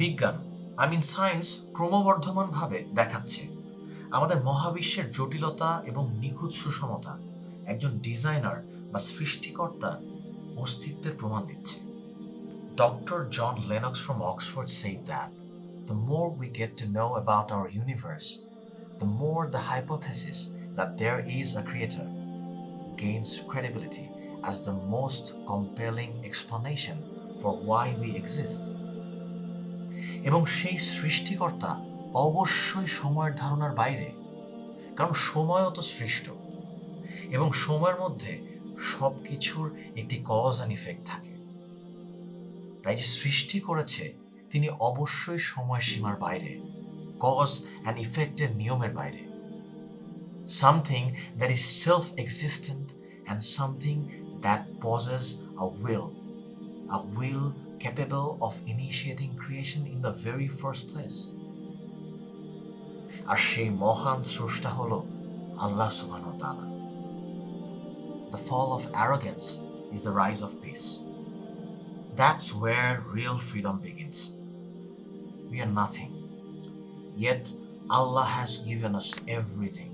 বিজ্ঞান I mean science ক্রমবর্ধমানভাবে দেখাচ্ছে। আমাদের মহাবিশ্বের জটিলতা এবং নিখুঁত সুষমতা একজন ডিজাইনার বা সৃষ্টিকর্তার অস্তিত্বের প্রমাণ দিচ্ছে। Doctor John Lennox from Oxford সেই that the more we get to know about our universe the more the hypothesis that there is a creator gains credibility as the most compelling explanation for why we exist এবং সেই সৃষ্টিকর্তা অবশ্যই সময়ের ধারণার বাইরে, কারণ সময়ও তো সৃষ্ট। এবং সময়ের মধ্যে সব কিছুর একটি কজ অ্যান্ড ইফেক্ট থাকে। তাই যে সৃষ্টি করেছে, তিনি অবশ্যই সময়সীমার বাইরে কজ অ্যান্ড ইফেক্টের নিয়মের বাইরে। Something that is self existent and something that possesses a will a will capable of initiating creation in the very first place. আর সেই মহান স্রষ্টা হলো আল্লাহ সুবহানাহু ওয়া তাআলা The fall of arrogance is the rise of peace. That's where real freedom begins. We are nothing. Yet Allah has given us everything.